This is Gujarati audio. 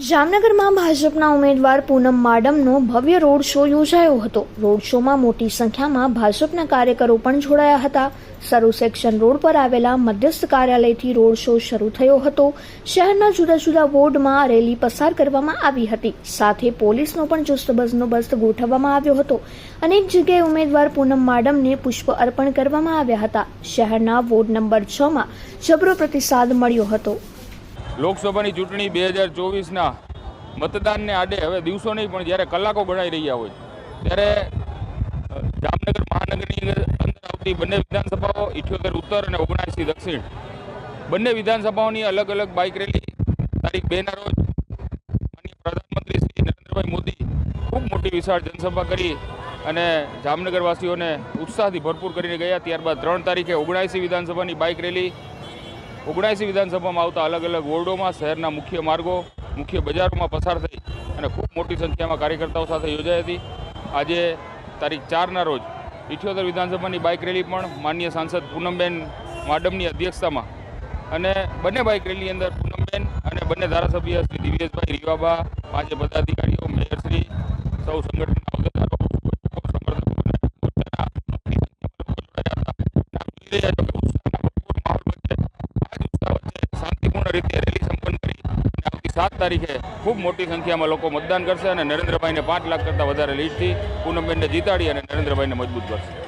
જામનગરમાં ભાજપના ઉમેદવાર પૂનમ માડમનો ભવ્ય રોડ શો યોજાયો હતો. રોડ શોમાં મોટી સંખ્યામાં ભાજપના કાર્યકરો પણ જોડાયા હતા. સરુ સેક્શન રોડ પર આવેલા મધ્યસ્થ કાર્યાલયથી રોડ શો શરૂ થયો હતો. શહેરના જુદા જુદા વોર્ડમાં રેલી પસાર કરવામાં આવી હતી. સાથે પોલીસનો પણ ચુસ્ત બંદોબસ્ત ગોઠવવામાં આવ્યો હતો. અનેક જગ્યાએ ઉમેદવાર પૂનમ માડમને પુષ્પ અર્પણ કરવામાં આવ્યા હતા. શહેરના વોર્ડ નંબર છમાં જબરો પ્રતિસાદ મળ્યો હતો. લોકસભાની ચૂંટણી બે હજાર ચોવીસના મતદાનને આડે હવે દિવસો નહીં, પણ જ્યારે કલાકો ગણાઈ રહ્યા હોય, ત્યારે જામનગર મહાનગરની અંદર આવતી બંને વિધાનસભાઓ, ઇઠ્યોતેર ઉત્તર અને ઓગણસી દક્ષિણ, બંને વિધાનસભાઓની અલગ અલગ બાઇક રેલી, તારીખ બેના રોજ પ્રધાનમંત્રી શ્રી નરેન્દ્રભાઈ મોદી ખૂબ મોટી વિશાળ જનસભા કરી અને જામનગરવાસીઓને ઉત્સાહથી ભરપૂર કરીને ગયા. ત્યારબાદ ત્રણ તારીખે ઓગણસી વિધાનસભાની બાઇક રેલી ઓગણસી વિધાનસભામાં આવતા અલગ અલગ વોર્ડોમાં શહેરના મુખ્ય માર્ગો, મુખ્ય બજારોમાં પસાર થઈ અને ખૂબ મોટી સંખ્યામાં કાર્યકર્તાઓ સાથે યોજાઈ હતી. આજે તારીખ ચારના રોજ ઇઠ્યોતેર વિધાનસભાની બાઇક રેલી પણ માન્ય સાંસદ પૂનમબેન માડમની અધ્યક્ષતામાં અને બંને બાઇક રેલી અંદર પૂનમબેન અને બંને ધારાસભ્ય શ્રી દિવ્યેશભાઈ રીવાબા પાંચે પદાધિકારીઓ મેયરશ્રી સૌ હોદ્દેદારો સમર્થકો રીતે રેલી સંપન્ન કરી. આવતી સાત તારીખે ખૂબ મોટી સંખ્યામાં લોકો મતદાન કરશે અને નરેન્દ્રભાઈને પાંચ લાખ કરતાં વધારે લીડથી પૂનમબેનને જીતાડી અને નરેન્દ્રભાઈને મજબૂત કરશે.